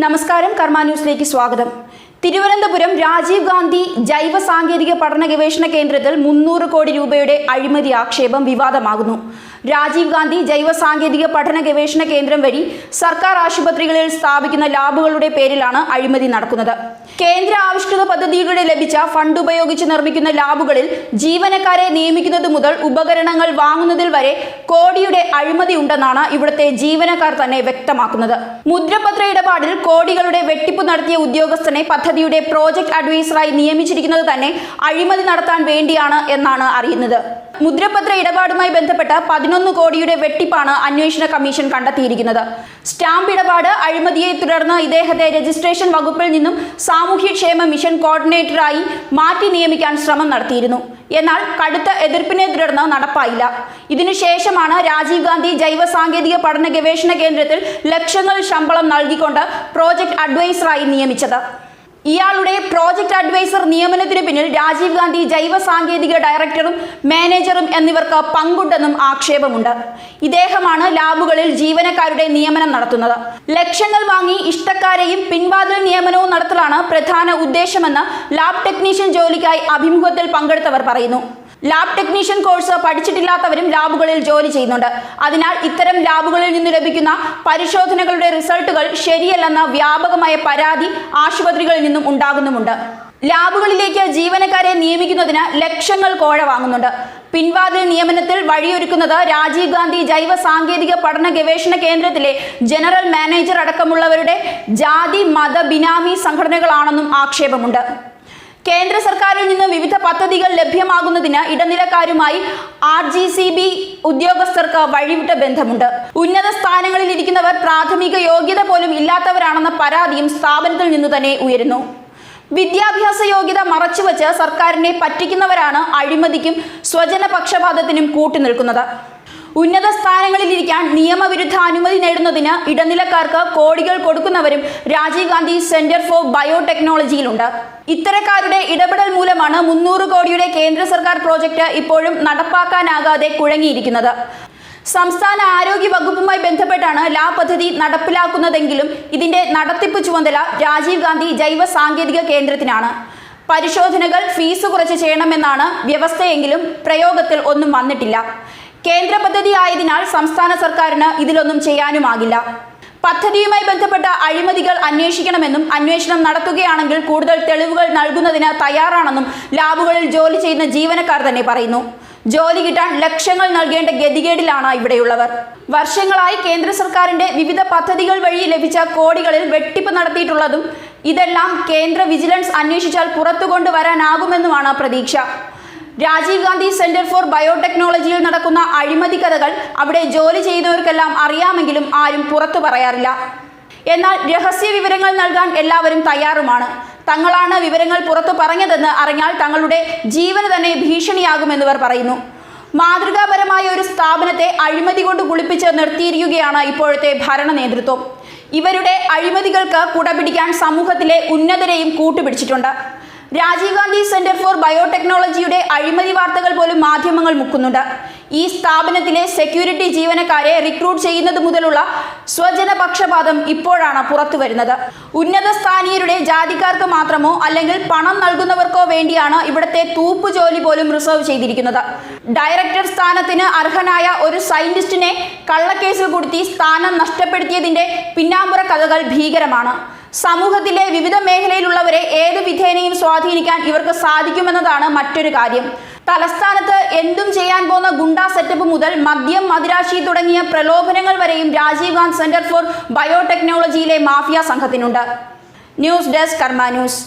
നമസ്കാരം കർമ്മ ന്യൂസിലേക്ക് സ്വാഗതം. തിരുവനന്തപുരം രാജീവ് ഗാന്ധി ജൈവ സാങ്കേതിക പഠന ഗവേഷണ കേന്ദ്രത്തിൽ മുന്നൂറ് കോടി രൂപയുടെ അഴിമതി ആക്ഷേപം വിവാദമാകുന്നു. രാജീവ് ഗാന്ധി ജൈവ സാങ്കേതിക പഠന ഗവേഷണ കേന്ദ്രം വഴി സർക്കാർ ആശുപത്രികളിൽ സ്ഥാപിക്കുന്ന ലാബുകളുടെ പേരിലാണ് അഴിമതി നടക്കുന്നത്. കേന്ദ്ര ആവിഷ്കൃത പദ്ധതിയിലൂടെ ലഭിച്ച ഫണ്ട് ഉപയോഗിച്ച് നിർമ്മിക്കുന്ന ലാബുകളിൽ ജീവനക്കാരെ നിയമിക്കുന്നത് മുതൽ ഉപകരണങ്ങൾ വാങ്ങുന്നതിൽ വരെ കോടിയുടെ അഴിമതി ഉണ്ടെന്നാണ് ഇവിടുത്തെ ജീവനക്കാർ തന്നെ വ്യക്തമാക്കുന്നത്. മുദ്രപത്ര ഇടപാടിൽ കോടികളുടെ വെട്ടിപ്പ് നടത്തിയ ഉദ്യോഗസ്ഥനെ പദ്ധതിയുടെ പ്രോജക്ട് അഡ്വൈസറായി നിയമിച്ചിരിക്കുന്നത് തന്നെ അഴിമതി നടത്താൻ വേണ്ടിയാണ് എന്നാണ് അറിയുന്നത്. മുദ്രപത്ര ഇടപാടുമായി ബന്ധപ്പെട്ട പതിനൊന്ന് കോടിയുടെ വെട്ടിപ്പാണ് അന്വേഷണ കമ്മീഷൻ കണ്ടെത്തിയിരിക്കുന്നത്. സ്റ്റാമ്പ് ഇടപാട് അഴിമതിയെ തുടർന്ന് ഇദ്ദേഹത്തെ രജിസ്ട്രേഷൻ വകുപ്പിൽ നിന്നും സാമൂഹ്യക്ഷേമ മിഷൻ കോർഡിനേറ്ററായി മാറ്റി നിയമിക്കാൻ ശ്രമം നടത്തിയിരുന്നു. എന്നാൽ കടുത്ത എതിർപ്പിനെ തുടർന്ന് നടപ്പായില്ല. ഇതിനുശേഷമാണ് രാജീവ് ഗാന്ധി ജൈവ സാങ്കേതിക പഠന ഗവേഷണ കേന്ദ്രത്തിൽ ലക്ഷങ്ങൾ ശമ്പളം നൽകിക്കൊണ്ട് പ്രോജക്ട് അഡ്വൈസറായി നിയമിച്ചത്. ഇയാളുടെ പ്രോജക്ട് അഡ്വൈസർ നിയമനത്തിന് പിന്നിൽ രാജീവ് ഗാന്ധി ജൈവ സാങ്കേതിക ഡയറക്ടറും മാനേജറും എന്നിവർക്ക് പങ്കുണ്ടെന്നും ആക്ഷേപമുണ്ട്. ഇദ്ദേഹമാണ് ലാബുകളിൽ ജീവനക്കാരുടെ നിയമനം നടത്തുന്നത്. ലക്ഷങ്ങൾ വാങ്ങി ഇഷ്ടക്കാരെയും പിൻവാതിൽ നിയമനവും നടത്തലാണ് പ്രധാന ഉദ്ദേശമെന്ന് ലാബ് ടെക്നീഷ്യൻ ജോലിക്കായി അഭിമുഖത്തിൽ പങ്കെടുത്തവർ പറയുന്നു. ലാബ് ടെക്നീഷ്യൻ കോഴ്സ് പഠിച്ചിട്ടില്ലാത്തവരും ലാബുകളിൽ ജോലി ചെയ്യുന്നുണ്ട്. അതിനാൽ ഇത്തരം ലാബുകളിൽ നിന്ന് ലഭിക്കുന്ന പരിശോധനകളുടെ റിസൾട്ടുകൾ ശരിയല്ലെന്ന വ്യാപകമായ പരാതി ആശുപത്രികളിൽ നിന്നും ഉണ്ടാകുന്നുമുണ്ട്. ലാബുകളിലേക്ക് ജീവനക്കാരെ നിയമിക്കുന്നതിന് ലക്ഷങ്ങൾ കോഴ വാങ്ങുന്നുണ്ട്. പിൻവാതിൽ നിയമനത്തിൽ വഴിയൊരുക്കുന്നത് രാജീവ് ഗാന്ധി ജൈവ സാങ്കേതിക പഠന ഗവേഷണ കേന്ദ്രത്തിലെ ജനറൽ മാനേജർ അടക്കമുള്ളവരുടെ ജാതി മത ബിനാമി സംഘടനകളാണെന്നും ആക്ഷേപമുണ്ട്. കേന്ദ്ര സർക്കാരിൽ നിന്ന് വിവിധ പദ്ധതികൾ ലഭ്യമാകുന്നതിന് ഇടനിലക്കാരുമായി ആർ ജി സി ബി ഉദ്യോഗസ്ഥർക്ക് വഴിവിട്ട ബന്ധമുണ്ട്. ഉന്നത സ്ഥാനങ്ങളിൽ ഇരിക്കുന്നവർ പ്രാഥമിക യോഗ്യത പോലും ഇല്ലാത്തവരാണെന്ന പരാതിയും സ്ഥാപനത്തിൽ നിന്ന് തന്നെ ഉയരുന്നു. വിദ്യാഭ്യാസ യോഗ്യത മറച്ചുവെച്ച് സർക്കാരിനെ പറ്റിക്കുന്നവരാണ് അഴിമതിക്കും സ്വജന പക്ഷപാതത്തിനും കൂട്ടുനിൽക്കുന്നത്. ഉന്നത സ്ഥാനങ്ങളിലിരിക്കാൻ നിയമവിരുദ്ധ അനുമതി നേടുന്നതിന് ഇടനിലക്കാർക്ക് കോടികൾ കൊടുക്കുന്നവരും രാജീവ് ഗാന്ധി സെന്റർ ഫോർ ബയോടെക്നോളജിയിലുണ്ട്. ഇത്തരക്കാരുടെ ഇടപെടൽ മൂലമാണ് മുന്നൂറ് കോടിയുടെ കേന്ദ്ര സർക്കാർ പ്രോജക്റ്റ് ഇപ്പോഴും നടപ്പാക്കാനാകാതെ കുഴങ്ങിയിരിക്കുന്നത്. സംസ്ഥാന ആരോഗ്യ വകുപ്പുമായി ബന്ധപ്പെട്ടാണ് ലാ പദ്ധതി നടപ്പിലാക്കുന്നതെങ്കിലും ഇതിന്റെ നടത്തിപ്പ് ചുമതല രാജീവ് ഗാന്ധി ജൈവ സാങ്കേതിക കേന്ദ്രത്തിനാണ്. പരിശോധനകൾ ഫീസ് കുറച്ച് ചെയ്യണമെന്നാണ് വ്യവസ്ഥയെങ്കിലും പ്രയോഗത്തിൽ ഒന്നും വന്നിട്ടില്ല. കേന്ദ്ര പദ്ധതി ആയതിനാൽ സംസ്ഥാന സർക്കാരിന് ഇതിലൊന്നും ചെയ്യാനുമാകില്ല. പദ്ധതിയുമായി ബന്ധപ്പെട്ട അഴിമതികൾ അന്വേഷിക്കണമെന്നും അന്വേഷണം നടത്തുകയാണെങ്കിൽ കൂടുതൽ തെളിവുകൾ നൽകുന്നതിന് തയ്യാറാണെന്നും ലാബുകളിൽ ജോലി ചെയ്യുന്ന ജീവനക്കാർ തന്നെ പറയുന്നു. ജോലി കിട്ടാൻ ലക്ഷങ്ങൾ നൽകേണ്ട ഗതികേടിലാണ് ഇവിടെയുള്ളവർ. വർഷങ്ങളായി കേന്ദ്ര സർക്കാരിന്റെ വിവിധ പദ്ധതികൾ വഴി ലഭിച്ച കോടികളിൽ വെട്ടിപ്പ് നടത്തിയിട്ടുള്ളതും ഇതെല്ലാം കേന്ദ്ര വിജിലൻസ് അന്വേഷിച്ചാൽ പുറത്തു കൊണ്ടുവരാനാകുമെന്നുമാണ് പ്രതീക്ഷ. രാജീവ് ഗാന്ധി സെന്റർ ഫോർ ബയോടെക്നോളജിയിൽ നടക്കുന്ന അഴിമതി കഥകൾ അവിടെ ജോലി ചെയ്യുന്നവർക്കെല്ലാം അറിയാമെങ്കിലും ആരും പുറത്തു പറയാറില്ല. എന്നാൽ രഹസ്യ വിവരങ്ങൾ നൽകാൻ എല്ലാവരും തയ്യാറുമാണ്. തങ്ങളാണ് വിവരങ്ങൾ പുറത്തു പറഞ്ഞതെന്ന് അറിഞ്ഞാൽ തങ്ങളുടെ ജീവന് തന്നെ ഭീഷണിയാകുമെന്നിവർ പറയുന്നു. മാതൃകാപരമായ ഒരു സ്ഥാപനത്തെ അഴിമതി കൊണ്ട് കുളിപ്പിച്ച് നിർത്തിയിരിക്കുകയാണ് ഇപ്പോഴത്തെ ഭരണ നേതൃത്വം. ഇവരുടെ അഴിമതികൾക്ക് കുടപിടിക്കാൻ സമൂഹത്തിലെ ഉന്നതരെയും കൂട്ടുപിടിച്ചിട്ടുണ്ട്. രാജീവ് ഗാന്ധി സെന്റർ ഫോർ ബയോടെക്നോളജിയുടെ അഴിമതി വാർത്തകൾ പോലും മാധ്യമങ്ങൾ മുക്കുന്നുണ്ട്. ഈ സ്ഥാപനത്തിലെ സെക്യൂരിറ്റി ജീവനക്കാരെ റിക്രൂട്ട് ചെയ്യുന്നത് മുതലുള്ള സ്വജനപക്ഷപാതം ഇപ്പോഴാണ് പുറത്തു വരുന്നത്. ഉന്നത സ്ഥാനീയരുടെ ജാതിക്കാർക്ക് മാത്രമോ അല്ലെങ്കിൽ പണം നൽകുന്നവർക്കോ വേണ്ടിയാണ് ഇവിടുത്തെ തൂപ്പ് ജോലി പോലും റിസർവ് ചെയ്തിരിക്കുന്നത്. ഡയറക്ടർ സ്ഥാനത്തിന് അർഹനായ ഒരു സയന്റിസ്റ്റിനെ കള്ളക്കേസിൽ കൊടുത്തി സ്ഥാനം നഷ്ടപ്പെടുത്തിയതിന്റെ പിന്നാമ്പുറ കഥകൾ ഭീകരമാണ്. സമൂഹത്തിലെ വിവിധ മേഖലയിലുള്ളവരെ ഏത് വിധേനയും സ്വാധീനിക്കാൻ ഇവർക്ക് സാധിക്കുമെന്നതാണ് മറ്റൊരു കാര്യം. തലസ്ഥാനത്ത് എന്തും ചെയ്യാൻ പോകുന്ന ഗുണ്ടാ സെറ്റപ്പ് മുതൽ മദ്യം മദിരാശി തുടങ്ങിയ പ്രലോഭനങ്ങൾ വരെയും രാജീവ് ഗാന്ധി സെന്റർ ഫോർ ബയോടെക്നോളജിയിലെ mafia സംഘത്തിനുണ്ട്. News desk Karma news.